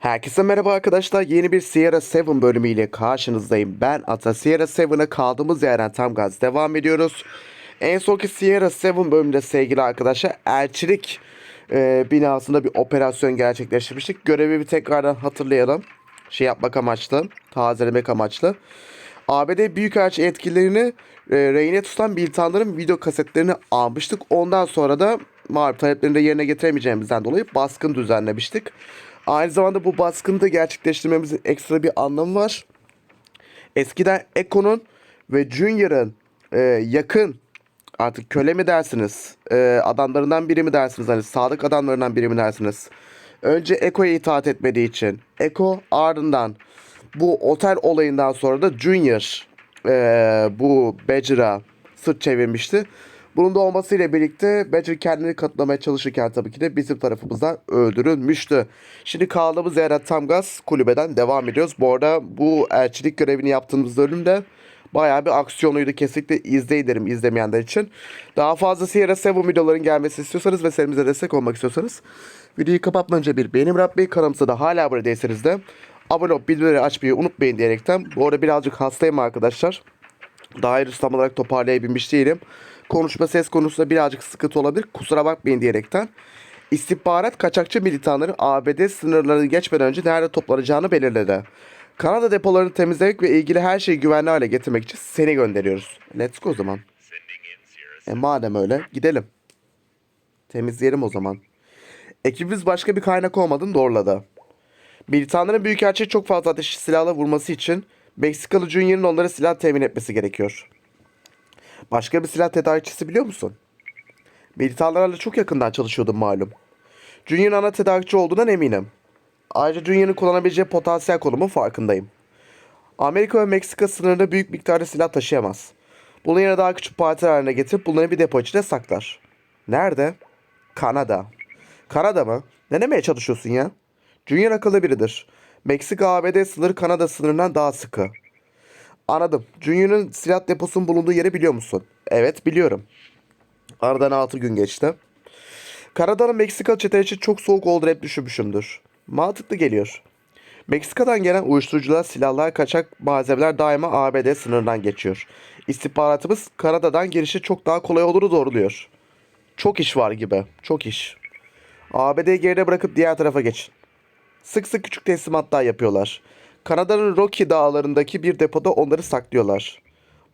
Herkese merhaba arkadaşlar. Yeni bir Sierra 7 bölümüyle karşınızdayım. Ben Ata. Sierra 7'a kaldığımız yerden tam gaz devam ediyoruz. En sonki Sierra 7 bölümünde sevgili arkadaşlar elçilik e, binasında bir operasyon gerçekleştirmiştik. Görevi bir tekrardan hatırlayalım. Şey yapmak amaçlı, tazelemek amaçlı. ABD Büyükelçi etkilerini e, rehine tutan militanların video kasetlerini almıştık. Ondan sonra da malum taleplerini de yerine getiremeyeceğimizden dolayı baskın düzenlemiştik. Aynı zamanda bu baskını da gerçekleştirmemizin ekstra bir anlamı var. Eskiden Eko'nun ve Junior'ın e, yakın artık köle mi dersiniz, e, adamlarından biri mi dersiniz, hani sadık adamlarından biri mi dersiniz? Önce Eko'ya itaat etmediği için Eko ardından bu otel olayından sonra da Junior e, bu Badger'a sırt çevirmişti. Bunun da olmasıyla birlikte Badger kendini katlamaya çalışırken tabii ki de bizim tarafımızdan öldürülmüştü. Şimdi kaldığımız yere tam gaz kulübeden devam ediyoruz. Bu arada bu elçilik görevini yaptığımız bölümde bayağı bir aksiyonluydu. Kesinlikle izleyin derim izlemeyenler için. Daha fazla Sierra 7 videoların gelmesini istiyorsanız ve serimize destek olmak istiyorsanız videoyu kapatmadan önce bir beğeni bırakmayı kanalımıza da hala burada değilseniz de abone olup bildirimleri açmayı unutmayın diyerekten. Bu arada birazcık hastayım arkadaşlar. Daha henüz tam olarak toparlayabilmiş değilim. Konuşma ses konusunda birazcık sıkıntı olabilir. Kusura bakmayın diyerekten. İstihbarat kaçakçı militanları ABD sınırlarını geçmeden önce nerede toplanacağını belirledi. Kanada depolarını temizlemek ve ilgili her şeyi güvenli hale getirmek için seni gönderiyoruz. Let's go o zaman. E madem öyle gidelim. Temizleyelim o zaman. Ekibimiz başka bir kaynak olmadığını doğruladı. Militanların büyükelçiye çok fazla ateşli silahla vurması için Meksikalı Junior'ın onlara silah temin etmesi gerekiyor. Başka bir silah tedarikçisi biliyor musun? Militanlarla çok yakından çalışıyordum malum. Junior'ın ana tedarikçi olduğundan eminim. Ayrıca Junior'ın kullanabileceği potansiyel konumun farkındayım. Amerika ve Meksika sınırında büyük miktarda silah taşıyamaz. Bunun yerine daha küçük partiler haline getirip bunları bir depo içine saklar. Nerede? Kanada. Kanada mı? Ne demeye çalışıyorsun ya? Junior akıllı biridir. Meksika ABD sınırı Kanada sınırından daha sıkı. Anladım. Junior'ın silah deposunun bulunduğu yeri biliyor musun? Evet biliyorum. Aradan 6 gün geçti. Kanada'nın Meksika çeteleri için çok soğuk olduğunu hep düşünmüşümdür. Mantıklı geliyor. Meksika'dan gelen uyuşturucular, silahlar, kaçak malzemeler daima ABD sınırından geçiyor. İstihbaratımız Kanada'dan girişi çok daha kolay olduğunu doğruluyor. Çok iş var gibi. Çok iş. ABD'yi geride bırakıp diğer tarafa geçin. Sık sık küçük teslimatlar yapıyorlar. Kanada'nın Rocky dağlarındaki bir depoda onları saklıyorlar.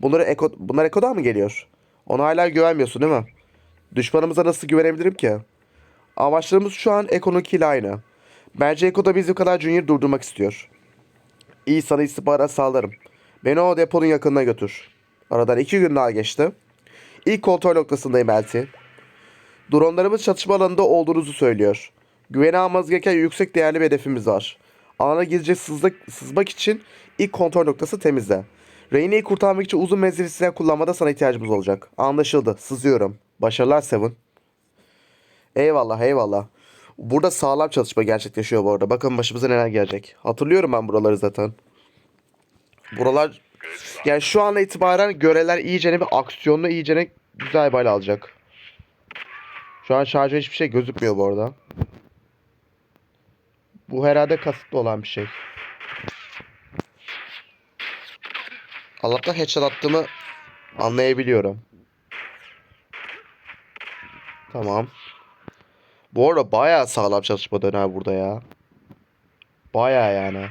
Bunları Eko, bunlar Eko'dan mı geliyor? Ona hala güvenmiyorsun değil mi? Düşmanımıza nasıl güvenebilirim ki? Amaçlarımız şu an Eko'nunkiyle aynı. Bence Eko da bizim kadar Junior durdurmak istiyor. İyi sana istihbarat sağlarım. Beni o deponun yakınına götür. Aradan iki gün daha geçti. İlk kontrol noktasındayım Elti. Dronlarımız çatışma alanında olduğunuzu söylüyor. Güvene almanız gereken yüksek değerli bir hedefimiz var. Alana gizlice sızmak, sızmak için ilk kontrol noktası temizle. Reyne'yi kurtarmak için uzun menzilli silah kullanmada sana ihtiyacımız olacak. Anlaşıldı. Sızıyorum. Başarılar Seven. Eyvallah eyvallah. Burada sağlam çalışma gerçekleşiyor bu arada. Bakın başımıza neler gelecek. Hatırlıyorum ben buraları zaten. Buralar yani şu anda itibaren göreler iyicene bir aksiyonlu iyicene güzel bir alacak. Şu an şarjı hiçbir şey gözükmüyor bu arada. Bu herhalde kasıtlı olan bir şey. Allah'tan headshot attığımı anlayabiliyorum. Tamam. Bu arada bayağı sağlam çalışma döner burada ya. Bayağı yani.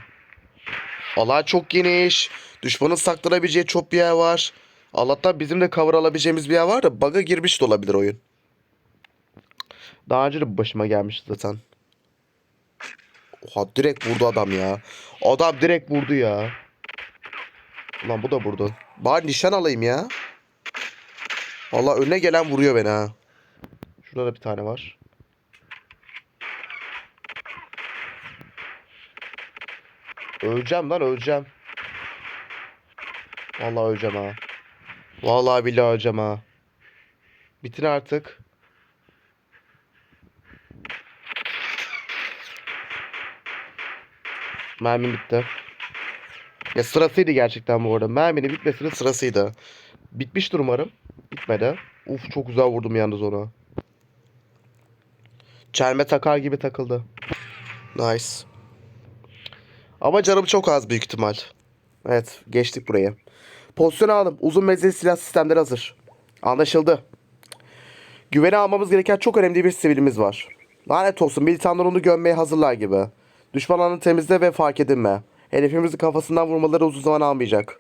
Alan çok geniş. Düşmanın saklanabileceği çok bir yer var. Allah'tan bizim de cover alabileceğimiz bir yer var da bug'a girmiş de olabilir oyun. Daha önce de başıma gelmişti zaten. Oha direkt vurdu adam ya. Adam direkt vurdu ya. Ulan bu da vurdu. Bari nişan alayım ya. Valla önüne gelen vuruyor beni ha. Şurada da bir tane var. Öleceğim lan öleceğim. Vallahi öleceğim ha. Vallahi billahi öleceğim ha. Bitin artık. Mermim bitti. Ya sırasıydı gerçekten bu arada. Merminin bitmesinin sırasıydı. Bitmiştir umarım. Bitmedi. Uf çok güzel vurdum yalnız ona. Çelme takar gibi takıldı. Nice. Ama canım çok az büyük ihtimal. Evet geçtik buraya. Pozisyon aldım. Uzun menzilli silah sistemleri hazır. Anlaşıldı. Güvene almamız gereken çok önemli bir sivilimiz var. Lanet olsun militanlar onu gömmeye hazırlar gibi. Düşman temizle ve fark edinme. Hedefimizi kafasından vurmaları uzun zaman almayacak.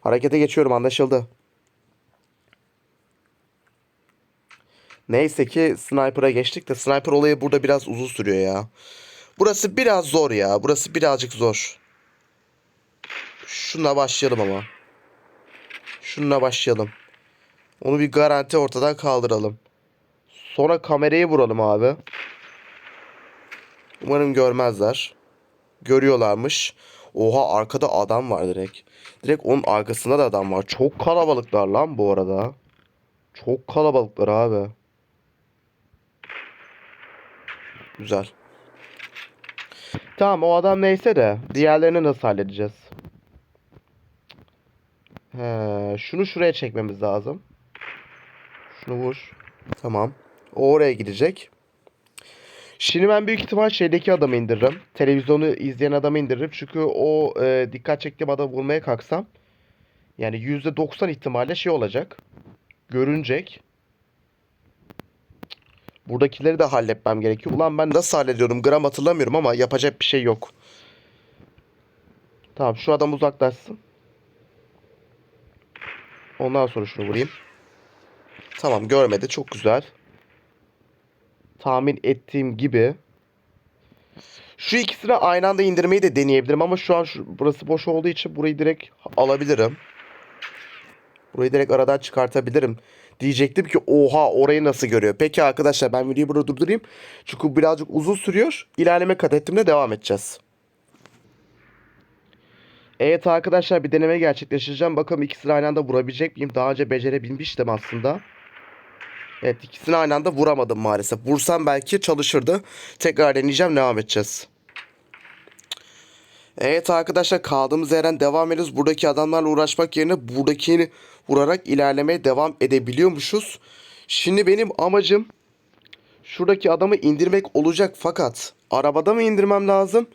Harekete geçiyorum anlaşıldı. Neyse ki sniper'a geçtik de sniper olayı burada biraz uzun sürüyor ya. Burası biraz zor ya. Burası birazcık zor. Şununla başlayalım ama. Şununla başlayalım. Onu bir garanti ortadan kaldıralım. Sonra kamerayı vuralım abi. Umarım görmezler. Görüyorlarmış. Oha arkada adam var direkt. Direkt onun arkasında da adam var. Çok kalabalıklar lan bu arada. Çok kalabalıklar abi. Güzel. Tamam o adam neyse de diğerlerini nasıl halledeceğiz? He, şunu şuraya çekmemiz lazım. Şunu vur. Tamam. O oraya gidecek. Şimdi ben büyük ihtimal şeydeki adamı indiririm. Televizyonu izleyen adamı indiririm. Çünkü o e, dikkat çektiğim adamı vurmaya kalksam yani %90 ihtimalle şey olacak. Görünecek. Buradakileri de halletmem gerekiyor. Ulan ben nasıl hallediyorum gram hatırlamıyorum ama yapacak bir şey yok. Tamam şu adam uzaklaşsın. Ondan sonra şunu vurayım. Tamam görmedi çok güzel. Tahmin ettiğim gibi. Şu ikisini aynı anda indirmeyi de deneyebilirim ama şu an şu, burası boş olduğu için burayı direkt alabilirim. Burayı direkt aradan çıkartabilirim. Diyecektim ki oha orayı nasıl görüyor. Peki arkadaşlar ben videoyu burada durdurayım. Çünkü birazcık uzun sürüyor. İlerleme kat ettiğimde devam edeceğiz. Evet arkadaşlar bir deneme gerçekleştireceğim. Bakalım ikisini aynı anda vurabilecek miyim? Daha önce becerebilmiştim aslında. Evet ikisini aynı anda vuramadım maalesef. Vursam belki çalışırdı. Tekrar deneyeceğim devam edeceğiz. Evet arkadaşlar kaldığımız yerden devam ediyoruz. Buradaki adamlarla uğraşmak yerine buradakini vurarak ilerlemeye devam edebiliyormuşuz. Şimdi benim amacım şuradaki adamı indirmek olacak fakat arabada mı indirmem lazım?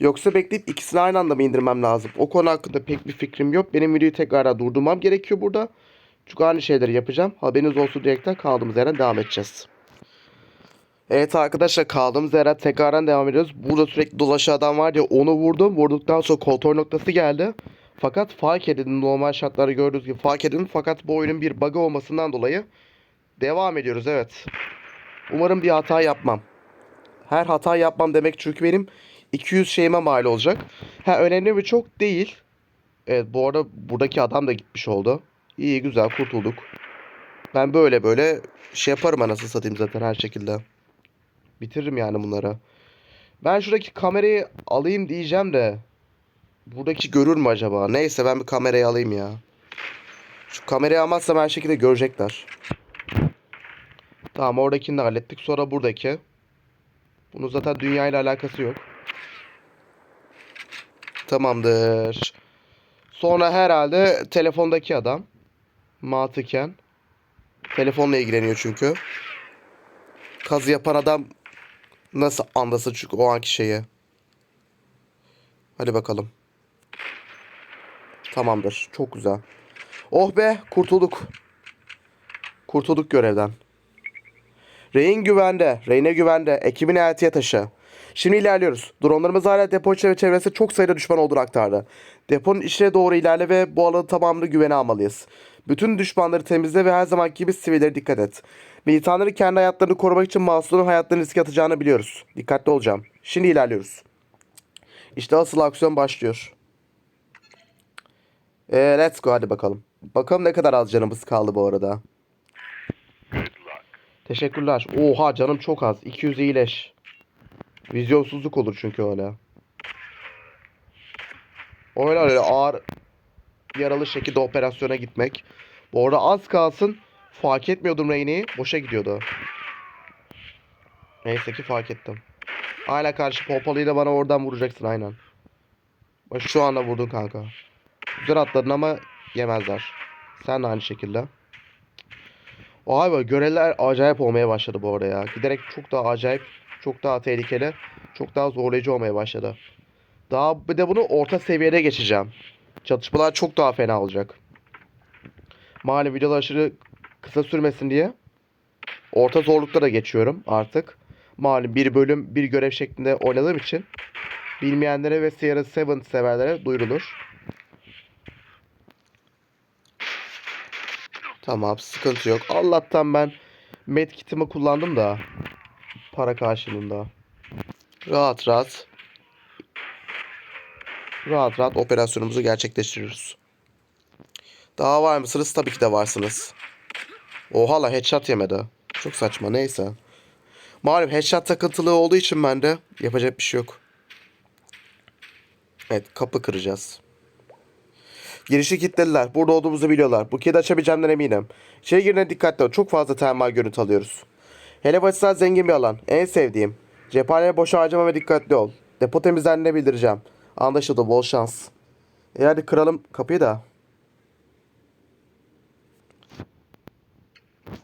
Yoksa bekleyip ikisini aynı anda mı indirmem lazım? O konu hakkında pek bir fikrim yok. Benim videoyu tekrar durdurmam gerekiyor burada. Çünkü aynı şeyleri yapacağım. Haberiniz olsun diyerekten kaldığımız yerden devam edeceğiz. Evet arkadaşlar kaldığımız yerden tekrardan devam ediyoruz. Burada sürekli dolaşan adam var ya onu vurdum. Vurduktan sonra kontrol noktası geldi. Fakat fark edin normal şartları gördüğünüz gibi fark edin. Fakat bu oyunun bir bug'ı olmasından dolayı devam ediyoruz evet. Umarım bir hata yapmam. Her hata yapmam demek çünkü benim 200 şeyime mal olacak. Ha önemli mi çok değil. Evet bu arada buradaki adam da gitmiş oldu. İyi güzel kurtulduk. Ben böyle böyle şey yaparım anasını satayım zaten her şekilde. Bitiririm yani bunları. Ben şuradaki kamerayı alayım diyeceğim de. Buradaki görür mü acaba? Neyse ben bir kamerayı alayım ya. Şu kamerayı almazsam her şekilde görecekler. Tamam oradakini de hallettik. Sonra buradaki. Bunun zaten dünya ile alakası yok. Tamamdır. Sonra herhalde telefondaki adam. Mantıken. Telefonla ilgileniyor çünkü. Kazı yapan adam nasıl anlasın çünkü o anki şeyi. Hadi bakalım. Tamamdır. Çok güzel. Oh be kurtulduk. Kurtulduk görevden. Rehin güvende. Reyne güvende. Ekibini eltiye taşı. Şimdi ilerliyoruz. Dronlarımız hala depo içi ve çevresinde çok sayıda düşman olduğunu aktardı. Deponun içine doğru ilerle ve bu alanın tamamını güvene almalıyız. Bütün düşmanları temizle ve her zamanki gibi sivillere dikkat et. Militanların kendi hayatlarını korumak için masumların hayatlarını riske atacağını biliyoruz. Dikkatli olacağım. Şimdi ilerliyoruz. İşte asıl aksiyon başlıyor. Ee, let's go hadi bakalım. Bakalım ne kadar az canımız kaldı bu arada. Teşekkürler. Oha canım çok az. 200 iyileş. Vizyonsuzluk olur çünkü öyle. Öyle öyle ağır yaralı şekilde operasyona gitmek. Bu arada az kalsın fark etmiyordum Reyne'yi. Boşa gidiyordu. Neyse ki fark ettim. Hala karşı pompalıyı bana oradan vuracaksın aynen. Şu anda vurdun kanka. Güzel atladın ama yemezler. Sen de aynı şekilde. Vay be görevler acayip olmaya başladı bu arada ya. Giderek çok daha acayip, çok daha tehlikeli, çok daha zorlayıcı olmaya başladı. Daha bir de bunu orta seviyede geçeceğim. Çatışmalar çok daha fena olacak. Malum videolar aşırı kısa sürmesin diye. Orta zorlukta da geçiyorum artık. Malum bir bölüm bir görev şeklinde oynadığım için bilmeyenlere ve Sierra 7 severlere duyurulur. Tamam sıkıntı yok. Allah'tan ben medkitimi kullandım da para karşılığında. Rahat rahat rahat rahat operasyonumuzu gerçekleştiriyoruz. Daha var mısınız? Tabii ki de varsınız. Oha la headshot yemedi. Çok saçma neyse. Malum headshot takıntılı olduğu için bende yapacak bir şey yok. Evet kapı kıracağız. Girişi kilitlediler. Burada olduğumuzu biliyorlar. Bu kilidi açabileceğimden eminim. İçeri girene dikkatli ol. Çok fazla termal görüntü alıyoruz. Hele başına zengin bir alan. En sevdiğim. Cephaneye boşa harcama ve dikkatli ol. Depo temizlendiğine bildireceğim. Anlaşıldı. Bol şans. E hadi kıralım kapıyı da.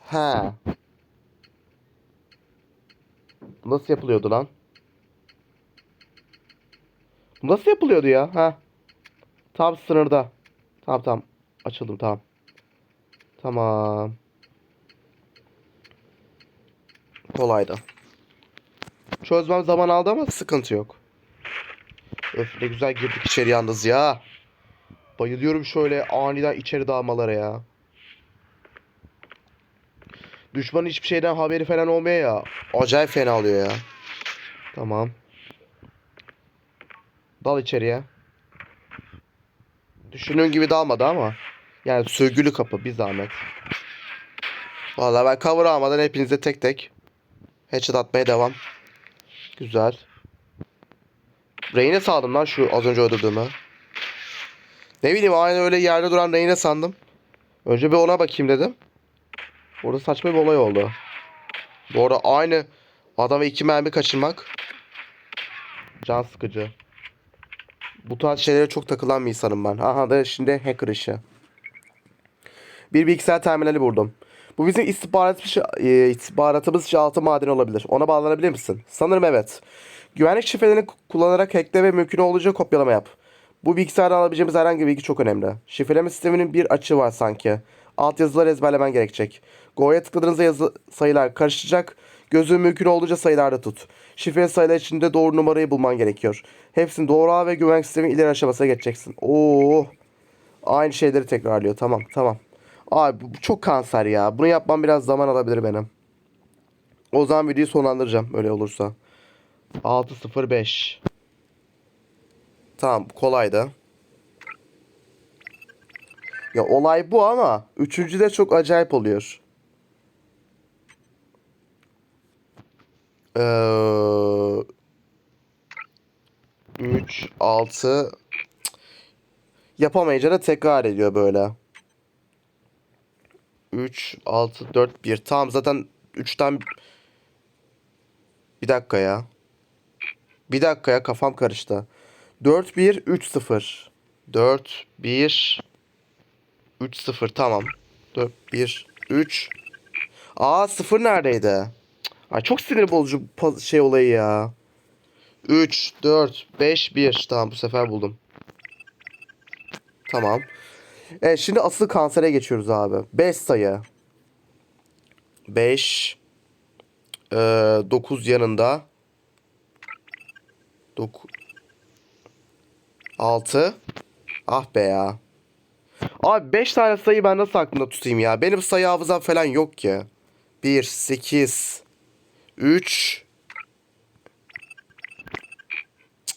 Ha. Bu nasıl yapılıyordu lan? Nasıl yapılıyordu ya? Ha. Tam sınırda. Tamam tamam. Açıldım tamam. Tamam. Kolaydı. Çözmem zaman aldı ama sıkıntı yok. Öf ne güzel girdik içeri yalnız ya. Bayılıyorum şöyle aniden içeri dalmalara ya. Düşmanın hiçbir şeyden haberi falan olmuyor ya. Acayip fena oluyor ya. Tamam. Dal içeriye. Düşündüğün gibi dalmadı ama. Yani sürgülü kapı bir zahmet. Vallahi ben cover almadan hepinize tek tek headshot atmaya devam. Güzel. Reyne saldım lan şu az önce öldürdüğümü. Ne bileyim aynı öyle yerde duran Reyne sandım. Önce bir ona bakayım dedim. Orada saçma bir olay oldu. Bu arada aynı adama iki mermi kaçırmak can sıkıcı. Bu tarz şeylere çok takılan bir insanım ben. Aha da şimdi hacker işi. Bir bilgisayar terminali buldum. Bu bizim istihbaratımız, e, istihbaratımız için altın madeni olabilir. Ona bağlanabilir misin? Sanırım evet. Güvenlik şifrelerini ku- kullanarak hackle ve mümkün olduğunca kopyalama yap. Bu bilgisayardan alabileceğimiz herhangi bir bilgi çok önemli. Şifreleme sisteminin bir açığı var sanki. Alt yazıları ezberlemen gerekecek. Go'ya tıkladığınızda yazı sayılar karışacak. Gözün mümkün olduğunca sayılarda tut. Şifre sayılar içinde doğru numarayı bulman gerekiyor. Hepsini doğru al ve güvenlik sistemin ileri aşamasına geçeceksin. Oo. Aynı şeyleri tekrarlıyor. Tamam tamam. Abi bu çok kanser ya. Bunu yapmam biraz zaman alabilir benim. O zaman videoyu sonlandıracağım öyle olursa. 605. Tamam kolaydı. Ya olay bu ama üçüncü de çok acayip oluyor. Ee, 3, 6 yapamayınca da tekrar ediyor böyle. 3, 6, 4, 1. Tamam zaten 3'ten bir dakika ya. Bir dakika ya kafam karıştı. 4, 1, 3, 0. 4, 1, 3, 0 tamam. 4, 1, 3. Aa 0 neredeydi? Ay çok sinir bozucu şey olayı ya. 3, 4, 5, 1. Tamam bu sefer buldum. Tamam. Evet şimdi asıl kansere geçiyoruz abi. 5 sayı. 5 9 yanında 9 6 Ah be ya. Abi 5 tane sayı ben nasıl aklımda tutayım ya? Benim sayı hafızam falan yok ki. 1 8 3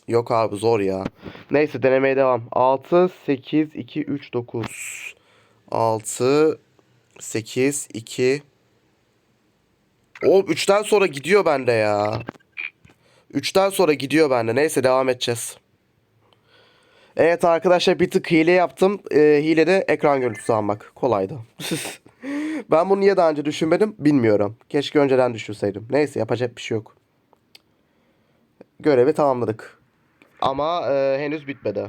Yok abi zor ya. Neyse denemeye devam. 6 8 2 3 9 6 8 2 Oğlum 3'ten sonra gidiyor bende ya. 3'ten sonra gidiyor bende. Neyse devam edeceğiz. Evet arkadaşlar bir tık hile yaptım. Ee, hile de ekran görüntüsü almak. Kolaydı. ben bunu niye daha önce düşünmedim bilmiyorum. Keşke önceden düşünseydim. Neyse yapacak bir şey yok. Görevi tamamladık. Ama e, henüz bitmedi.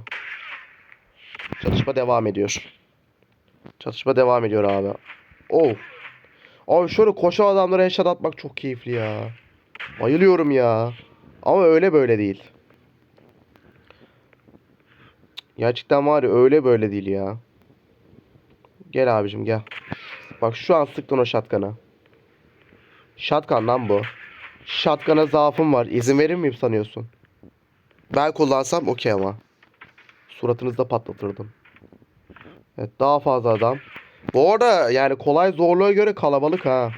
Çalışma devam ediyor. Çalışma devam ediyor abi. Oh. Abi şöyle koşan adamlara headshot atmak çok keyifli ya. Bayılıyorum ya. Ama öyle böyle değil. Gerçekten var ya öyle böyle değil ya. Gel abicim gel. Bak şu an sıktın o şatkana. Şatkan lan bu. Şatkana zaafım var. İzin verir miyim sanıyorsun? Ben kullansam okey ama. Suratınızda patlatırdım. Evet daha fazla adam. Bu arada yani kolay zorluğa göre kalabalık ha.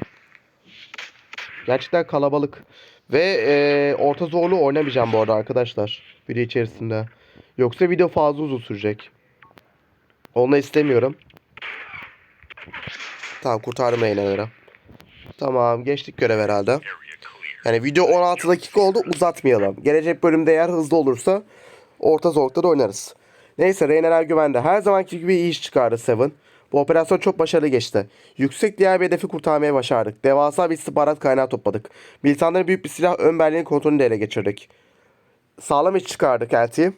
Gerçekten kalabalık. Ve eee, orta zorluğu oynamayacağım bu arada arkadaşlar. Video içerisinde. Yoksa video fazla uzun sürecek. Onu istemiyorum. Tamam kurtardım reyneleri. Tamam geçtik görev herhalde. Yani video 16 dakika oldu uzatmayalım. Gelecek bölümde eğer hızlı olursa orta zorlukta da oynarız. Neyse Reyneler güvende. Her zamanki gibi iyi iş çıkardı Seven. Bu operasyon çok başarılı geçti. Yüksek diğer bir hedefi kurtarmaya başardık. Devasa bir istihbarat kaynağı topladık. Militanların büyük bir silah ön Berlin'in kontrolünü de ele geçirdik. Sağlam iş çıkardık Elti.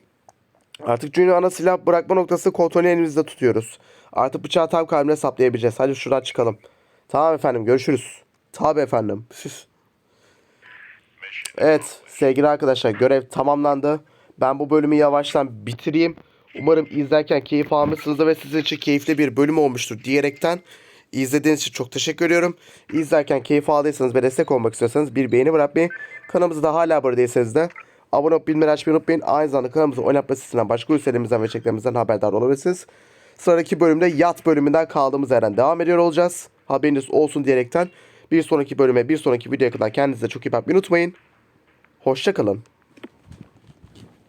Artık Junior ana silah bırakma noktası kontrolünü elimizde tutuyoruz. Artık bıçağı tam kalbine saplayabileceğiz. Hadi şuradan çıkalım. Tamam efendim görüşürüz. Tabi efendim. evet sevgili arkadaşlar görev tamamlandı. Ben bu bölümü yavaştan bitireyim. Umarım izlerken keyif almışsınızdır ve sizin için keyifli bir bölüm olmuştur diyerekten izlediğiniz için çok teşekkür ediyorum. İzlerken keyif aldıysanız ve destek olmak istiyorsanız bir beğeni bırakmayı, kanalımıza da hala abone değilseniz de abone olup bildirimleri açmayı unutmayın. Aynı zamanda kanalımızın oynatma sitesinden başka ürünlerimizden ve çeklerimizden haberdar olabilirsiniz. Sıradaki bölümde yat bölümünden kaldığımız yerden devam ediyor olacağız. Haberiniz olsun diyerekten bir sonraki bölüme bir sonraki videoya kadar kendinize çok iyi bakmayı unutmayın. Hoşçakalın.